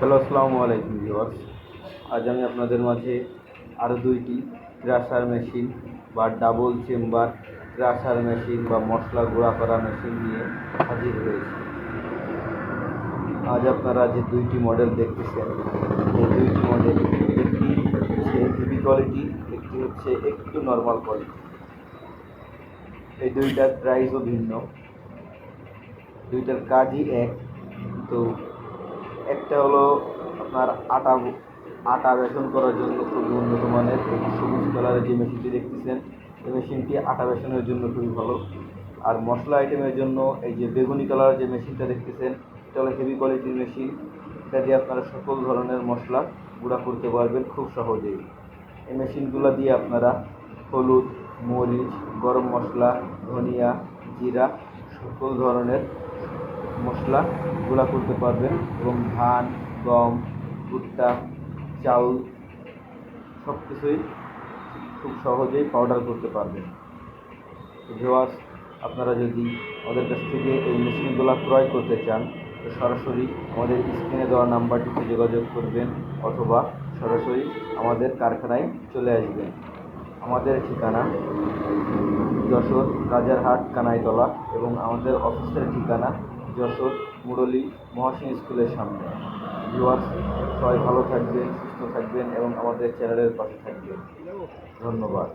Hello, আসসালামু আলাইকুম viewers. আজ আমি আপনাদের মাঝে আরও দুইটি ক্রাশার মেশিন বা ডাবল চেম্বার ক্রাশার মেশিন বা মশলা গুঁড়া করা মেশিন নিয়ে হাজির হয়েছি। আজ আপনারা যে দুইটি মডেল দেখতেছেন, এই দুইটি মডেল একটি হচ্ছে হেভি কোয়ালিটি একটি হচ্ছে একটু নর্মাল কোয়ালিটি এই দুইটার প্রাইসও ভিন্ন। দুইটার কাজই এক। তো একটা হলো আপনার আটা আটা বেসন করার জন্য খুবই উন্নত মানের সবুজ কালারের যে মেশিনটি দেখতেছেন, এই মেশিনটি আটা বেসনের জন্য খুবই ভালো। আর মশলা আইটেমের জন্য এই যে বেগুনি কালারের যে মেশিনটা দেখতেছেন, এটা হলো হেভি কোয়ালিটির মেশিন এটা দিয়ে আপনারা সকল ধরনের মশলা গুঁড়া করতে পারবেন খুব সহজেই। এই মেশিনগুলো দিয়ে আপনারা হলুদ, মরিচ, গরম মশলা, ধনিয়া, জিরা, সকল ধরনের মশলা গুঁড়া করতে পারবেন এবং ধান, গম, ভুট্টা চাউল সব কিছুই খুব সহজেই পাউডার করতে পারবেন। ভিওয়ার্স আপনারা যদি আমাদের কাছ থেকে এই মেশিনগুলো ক্রয় করতে চান, তো সরাসরি আমাদের স্ক্রিনে দেওয়া নাম্বারটিতে যোগাযোগ করবেন অথবা সরাসরি আমাদের কারখানায় চলে আসবেন। আমাদের ঠিকানা যশোর রাজারহাট কানাইতলা এবং আমাদের অফিসের ঠিকানা যশোর মুরলী মহাসিন স্কুলের সামনে। ভিউয়ার্স, সবাই ভালো থাকবেন, সুস্থ থাকবেন এবং আমাদের চ্যানেলের পাশে থাকবেন। ধন্যবাদ।